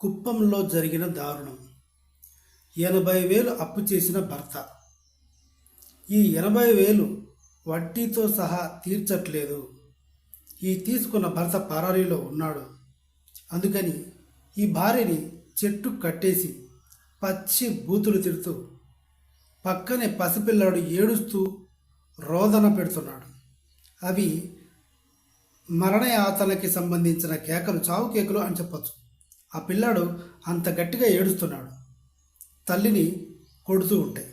కుప్పంలో జరిగిన దారుణం. ఎనభై వేలు అప్పు చేసిన భర్త. ఈ ఎనభై వేలు వడ్డీతో సహా తీర్చట్లేదు. ఈ తీసుకున్న భర్త పరారీలో ఉన్నాడు. అందుకని ఈ భార్యని చెట్టు కట్టేసి పచ్చి బూతులు తిడుతూ పక్కనే పసిపిల్లాడు ఏడుస్తూ రోదన పెడుతున్నాడు. అవి మరణయాతనకి సంబంధించిన కేకలు చావు కేకలు అని చెప్పొచ్చు. ఆ పిల్లాడు అంత గట్టిగా ఏడుస్తున్నాడు. తల్లిని కొడుతూ ఉంటాయి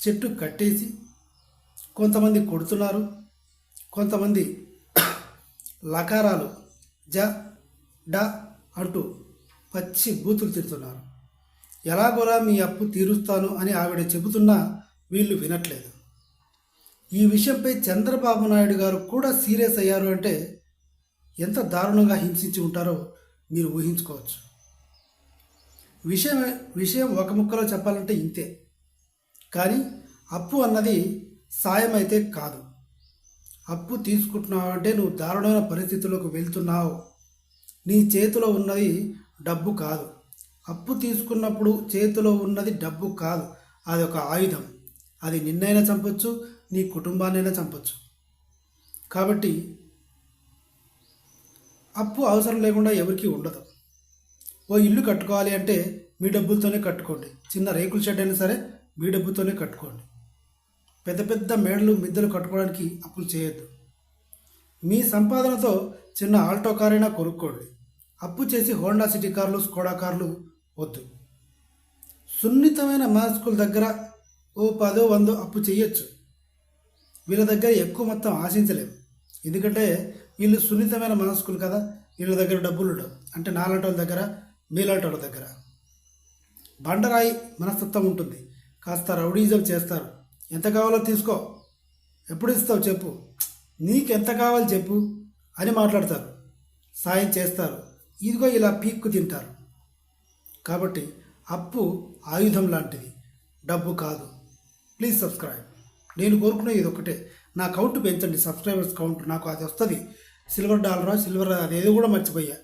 చెట్టు కట్టేసి కొంతమంది కొడుతున్నారు. కొంతమంది లకారాలు జ డ అంటూ పచ్చి బూతులు తిడుతున్నారు. ఎలాగోలా మీ అప్పు తీరుస్తాను అని ఆవిడ చెబుతున్నా వీళ్ళు వినట్లేదు. ఈ విషయంపై చంద్రబాబు నాయుడు గారు కూడా సీరియస్ అయ్యారు అంటే ఎంత దారుణంగా హింసించి ఉంటారో మీరు ఊహించుకోవచ్చు. విషయం విషయం ఒక ముక్కలో చెప్పాలంటే ఇంతే. కానీ అప్పు అన్నది సాయం అయితే కాదు. అప్పు తీసుకుంటున్నావు అంటే నువ్వు దారుణమైన పరిస్థితుల్లోకి వెళ్తున్నావు. నీ చేతిలో ఉన్నది డబ్బు కాదు. అప్పు తీసుకున్నప్పుడు చేతిలో ఉన్నది డబ్బు కాదు. అది ఒక ఆయుధం. అది నిన్నైనా చంపొచ్చు నీ కుటుంబాన్నైనా చంపొచ్చు. కాబట్టి అప్పు అవసరం లేకుండా ఎవరికీ ఉండదు. ఓ ఇల్లు కట్టుకోవాలి అంటే మీ డబ్బులతోనే కట్టుకోండి. చిన్న రేకుల షెడ్ అయినా సరే మీ డబ్బుతోనే కట్టుకోండి. పెద్ద పెద్ద మేడలు మిద్దెలు కట్టుకోవడానికి అప్పులు చేయొద్దు. మీ సంపాదనతో చిన్న ఆల్టో కార్ అయినా కొనుక్కోండి. అప్పు చేసి హోండా సిటీ కార్లు స్కోడా కార్లు వద్దు. సున్నితమైన మాస్కుల దగ్గర ఓ పదో వందో అప్పు చేయొచ్చు వీళ్ళ దగ్గర ఎక్కువ మొత్తం ఆశించలేము ఎందుకంటే వీళ్ళు సున్నితమైన మనస్కులు కదా? వీళ్ళ దగ్గర డబ్బులు ఉండవు. అంటే నాలాంటి వాళ్ళ దగ్గర మీలాంటి వాళ్ళ దగ్గర. బండరాయి మనస్తత్వం ఉంటుంది. కాస్త రౌడీజం చేస్తారు. ఎంత కావాలో తీసుకో. ఎప్పుడు ఇస్తావు చెప్పు. నీకు ఎంత కావాలి చెప్పు అని మాట్లాడతారు. సాయం చేస్తారు. ఇదిగో ఇలా పీక్కు తింటారు. కాబట్టి అప్పు ఆయుధం లాంటిది. డబ్బు కాదు. Please subscribe. నేను కోరుకునే ఇది ఒకటే నా కౌంట్ పెంచండి. సబ్స్క్రైబర్స్ కౌంట్ నాకు అది వస్తుంది. సిల్వర్ డాలరా సిల్వర్ అదేదో కూడా మర్చిపోయా.